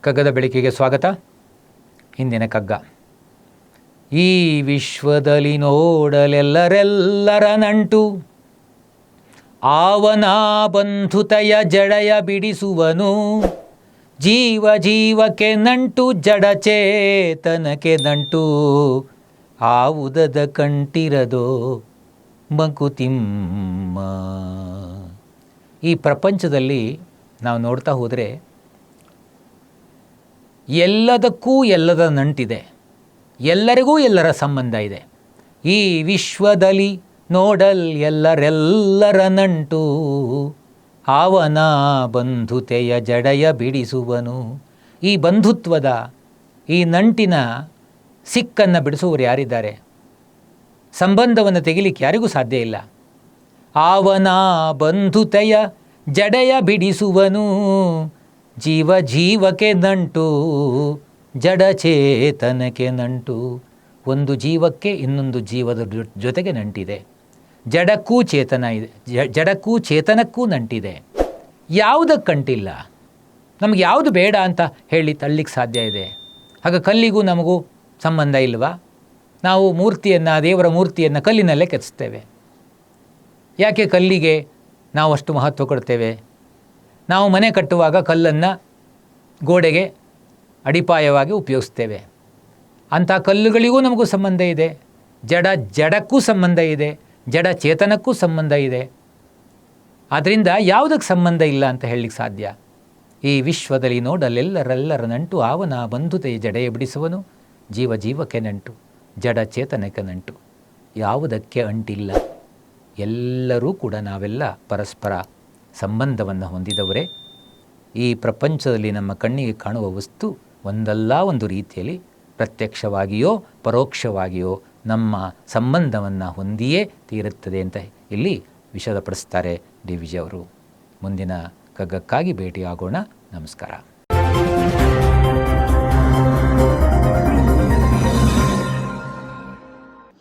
ಕಗ್ಗದ ಬೆಳಕಿಗೆ ಸ್ವಾಗತ. ಹಿಂದಿನ ಕಗ್ಗ. ಈ ವಿಶ್ವದಲ್ಲಿ ನೋಡಲೆಲ್ಲರೆಲ್ಲರ ನಂಟು ಆವನ ಬಂಧುತಯ ಜಡಯ ಬಿಡಿಸುವನು. ಜೀವ ಜೀವಕ್ಕೆ ನಂಟು, ಜಡ ಜಡಚೇತನಕ್ಕೆ ನಂಟು. ಆವುದದ ಕಂಟಿರದೋ ಮಂಕುತಿಮ್ಮ ಈ ಪ್ರಪಂಚದಲ್ಲಿ ನಾವು ನೋಡ್ತಾ ಹೋದರೆ ಎಲ್ಲದಕ್ಕೂ ಎಲ್ಲದ ನಂಟಿದೆ. ಎಲ್ಲರಿಗೂ ಎಲ್ಲರ ಸಂಬಂಧ ಇದೆ. ಈ ವಿಶ್ವದಲ್ಲಿ ನೋಡಲ್ ಎಲ್ಲರೆಲ್ಲರ ನಂಟು. ಅವನ ಬಂಧುತೆಯ ಜಡೆಯ ಬಿಡಿಸುವನು. ಈ ಬಂಧುತ್ವದ, ಈ ನಂಟಿನ ಸಿಕ್ಕನ್ನು ಬಿಡಿಸುವವರು ಯಾರಿದ್ದಾರೆ? ಸಂಬಂಧವನ್ನು ತೆಗಿಲಿಕ್ಕೆ ಯಾರಿಗೂ ಸಾಧ್ಯ ಇಲ್ಲ. ಆವನ ಬಂಧುತೆಯ ಜಡೆಯ ಬಿಡಿಸುವನು. ಜೀವ ಜೀವಕ್ಕೆ ನಂಟು ಜಡಚೇತನಕ್ಕೆ ನಂಟು. ಒಂದು ಜೀವಕ್ಕೆ ಇನ್ನೊಂದು ಜೀವದ ಜೊತೆಗೆ ನಂಟಿದೆ. ಜಡಕ್ಕೂ ಚೇತನ ಇದೆ ಜಡಕ್ಕೂ ಚೇತನಕ್ಕೂ ನಂಟಿದೆ. ಯಾವುದಕ್ಕೆ ಕಂಟಿಲ್ಲ? ನಮಗೆ ಯಾವುದು ಬೇಡ ಅಂತ ಹೇಳಿ ತಳ್ಳಿಕ್ಕೆ ಸಾಧ್ಯ ಇದೆ. ಆಗ ಕಲ್ಲಿಗೂ ನಮಗೂ ಸಂಬಂಧ ಇಲ್ವಾ? ನಾವು ಮೂರ್ತಿಯನ್ನು, ದೇವರ ಮೂರ್ತಿಯನ್ನು ಕಲ್ಲಿನಲ್ಲೇ ಕೆತ್ತಿಸ್ತೇವೆ. ಯಾಕೆ ಕಲ್ಲಿಗೆ ನಾವು ಅಷ್ಟು ಮಹತ್ವ ಕೊಡ್ತೇವೆ? ನಾವು ಮನೆ ಕಟ್ಟುವಾಗ ಕಲ್ಲನ್ನು ಗೋಡೆಗೆ ಅಡಿಪಾಯವಾಗಿ ಉಪಯೋಗಿಸ್ತೇವೆ. ಅಂಥ ಕಲ್ಲುಗಳಿಗೂ ನಮಗೂ ಸಂಬಂಧ ಇದೆ. ಜಡ ಜಡಕ್ಕೂ ಸಂಬಂಧ ಇದೆ. ಜಡ ಚೇತನಕ್ಕೂ ಸಂಬಂಧ ಇದೆ. ಆದ್ದರಿಂದ ಯಾವುದಕ್ಕೆ ಸಂಬಂಧ ಇಲ್ಲ ಅಂತ ಹೇಳಲಿಕ್ಕೆ ಸಾಧ್ಯ? ಈ ವಿಶ್ವದಲ್ಲಿ ನೋಡಲೆಲ್ಲರೆಲ್ಲರ ನಂಟು, ಆವನ ಬಂಧುತೆಯ ಜಡೆಯ ಬಿಡಿಸುವನು, ಜೀವ ಜೀವಕ್ಕೆ ನಂಟು, ಜಡ ಚೇತನಕ್ಕೆ ನಂಟು. ಯಾವುದಕ್ಕೆ ಅಂಟಿಲ್ಲ? ಎಲ್ಲರೂ ಕೂಡ ನಾವೆಲ್ಲ ಪರಸ್ಪರ ಸಂಬಂಧವನ್ನು ಹೊಂದಿದವರೇ, ಈ ಪ್ರಪಂಚದಲ್ಲಿ ನಮ್ಮ ಕಣ್ಣಿಗೆ ಕಾಣುವ ವಸ್ತು ಒಂದಲ್ಲ ಒಂದು ರೀತಿಯಲ್ಲಿ ಪ್ರತ್ಯಕ್ಷವಾಗಿಯೋ ಪರೋಕ್ಷವಾಗಿಯೋ ನಮ್ಮ ಸಂಬಂಧವನ್ನು ಹೊಂದಿಯೇ ತೀರುತ್ತದೆ ಅಂತ ಇಲ್ಲಿ ವಿಷದಪಡಿಸ್ತಾರೆ ಡಿ ಅವರು. ಮುಂದಿನ ಕಗ್ಗಕ್ಕಾಗಿ ಭೇಟಿಯಾಗೋಣ. ನಮಸ್ಕಾರ.